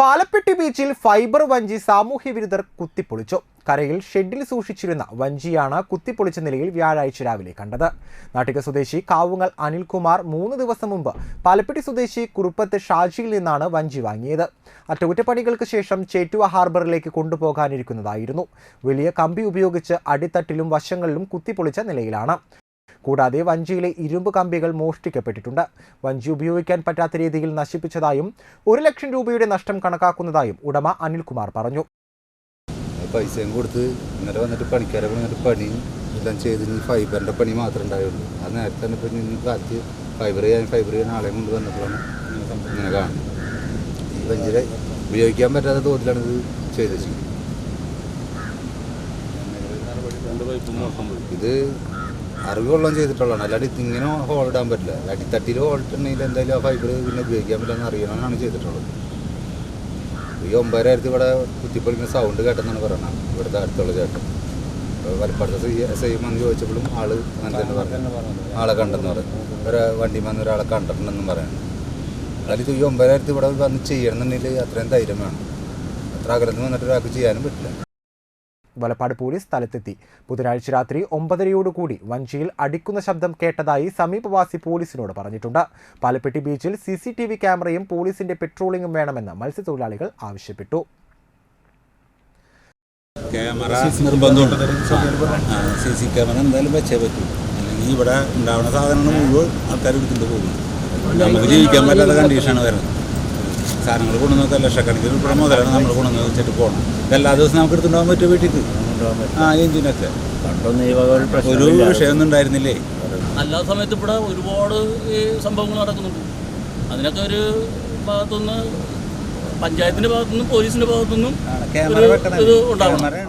പാലപ്പെട്ടി ബീച്ചിൽ ഫൈബർ വഞ്ചി സാമൂഹ്യ വിരുദ്ധർ കുത്തിപ്പൊളിച്ചു. കരയിൽ ഷെഡിൽ സൂക്ഷിച്ചിരുന്ന വഞ്ചിയാണ് കുത്തിപ്പൊളിച്ച നിലയിൽ വ്യാഴാഴ്ച രാവിലെ കണ്ടത്. നാട്ടിക സ്വദേശി കാവുങ്ങൽ അനിൽകുമാർ മൂന്ന് ദിവസം മുമ്പ് പാലപ്പെട്ടി സ്വദേശി കുറുപ്പത്ത് ഷാജിയിൽ നിന്നാണ് വഞ്ചി വാങ്ങിയത്. അറ്റകുറ്റപ്പണികൾക്ക് ശേഷം ചേറ്റുവ ഹാർബറിലേക്ക് കൊണ്ടുപോകാനിരിക്കുന്നതായിരുന്നു. വലിയ കമ്പി ഉപയോഗിച്ച് അടിത്തട്ടിലും വശങ്ങളിലും കുത്തിപ്പൊളിച്ച നിലയിലാണ്. കൂടാതെ വഞ്ചിയിലെ ഇരുമ്പ് കമ്പികൾ മോഷ്ടിക്കപ്പെട്ടിട്ടുണ്ട്. വഞ്ചി ഉപയോഗിക്കാൻ പറ്റാത്ത രീതിയിൽ നശിപ്പിച്ചതായും ഒരു ലക്ഷം രൂപയുടെ നഷ്ടം കണക്കാക്കുന്നതായും ഉടമ അനിൽകുമാർ പറഞ്ഞു. പൈസയും കൊടുത്ത് ഇന്നലെ വന്നിട്ട് പണിക്കാരെ വന്നിട്ട് പണി എല്ലാം ചെയ്ത് ഇനി ഫൈബറിന്റെ പണി മാത്രമേ ഉണ്ടായുള്ളൂ. അത് നേരത്തെ തന്നെ ഇപ്പം കാലത്ത് ഫൈബർ ചെയ്യാൻ ഫൈബർ ചെയ്യാൻ ആളെ കൊണ്ട് വന്നപ്പോഴാണ് ഇങ്ങനെ കാണുന്നത്. ഈ വഞ്ചിരെ ഉപയോഗിക്കാൻ പറ്റാത്ത തോതിലാണ് ഇത് ചെയ്ത് വെച്ചിരിക്കുന്നത് ഇത് അറിവുള്ള ചെയ്തിട്ടുള്ളതാണ്. അല്ലാണ്ട് ഇങ്ങനെ ഹോൾ ഇടാൻ പറ്റില്ല. അടിത്തട്ടിൽ ഹോൾഡ് ഇട്ടുണ്ടെങ്കിൽ എന്തായാലും ആ ഫൈബർ പിന്നെ ഉപയോഗിക്കാൻ പറ്റില്ലെന്ന് അറിയണമെന്നാണ് ചെയ്തിട്ടുള്ളത്. ഈ ഒമ്പതിനായിരത്തി ഇവിടെ കുത്തിപ്പൊളിക്കുന്ന സൗണ്ട് കേട്ടെന്നാണ് പറയുന്നത് ഇവിടുത്തെ അടുത്തുള്ള ചേട്ടൻ. വലപ്പടുത്ത എസ് ഐ വന്ന് ചോദിച്ചപ്പോഴും ആൾ അങ്ങനെ തന്നെ പറഞ്ഞു. ആളെ കണ്ടെന്ന് പറഞ്ഞു. ഒരു വണ്ടി വന്ന് ഒരാളെ കണ്ടിട്ടുണ്ടെന്നും പറയുന്നു. അതായത് ഈ ഒമ്പതിനായിരത്തി ഇവിടെ വന്ന് ചെയ്യണമെന്നുണ്ടെങ്കിൽ അത്രയും ധൈര്യം വേണം. അത്ര അകലത്ത് വന്നിട്ട് ഒരാൾക്ക് ചെയ്യാനും പറ്റില്ല. വലപ്പാട് പോലീസ് സ്ഥലത്തെത്തി. ബുധനാഴ്ച രാത്രി ഒമ്പതരയോടുകൂടി വഞ്ചിയിൽ അടിക്കുന്ന ശബ്ദം കേട്ടതായി സമീപവാസി പോലീസിനോട് പറഞ്ഞിട്ടുണ്ട്. പാലപ്പെട്ടി ബീച്ചിൽ സി ക്യാമറയും പോലീസിന്റെ പെട്രോളിംഗും വേണമെന്ന് മത്സ്യത്തൊഴിലാളികൾ ആവശ്യപ്പെട്ടു. ക്യാമറ നിർബന്ധമുണ്ട്. സി സി ക്യാമറ എന്തായാലും വെച്ചേ പറ്റൂ. അല്ലെങ്കിൽ ഇവിടെ ഉണ്ടാവുന്ന സാധനങ്ങൾ മുഴുവൻ ആൾക്കാർ എടുത്തിട്ട് പോകും. നമുക്ക് ജീവിക്കാൻ പറ്റാത്ത കണ്ടീഷനാണ് വരുന്നത്. സാധനങ്ങൾ കൊണ്ടുവന്നത് ലക്ഷക്കണക്കിന് രൂപ മുതലാണ് നമ്മൾ കൊണ്ടുവന്നത് വെച്ചിട്ട് പോകണം. എല്ലാ ദിവസവും നമുക്ക് എടുത്തുണ്ടാകാൻ പറ്റും വീട്ടിൽ ആ എഞ്ചിനൊക്കെ. ഒരു വിഷയമൊന്നും ഉണ്ടായിരുന്നില്ലേ അല്ലാ സമയത്ത് ഇവിടെ ഒരുപാട് ഈ സംഭവങ്ങൾ നടക്കുന്നുണ്ട്. അതിനൊക്കെ ഒരു ഭാഗത്തുനിന്ന് പഞ്ചായത്തിന്റെ ഭാഗത്തുനിന്നും പോലീസിന്റെ ഭാഗത്തുനിന്നും ഇത് ഉണ്ടാവണം.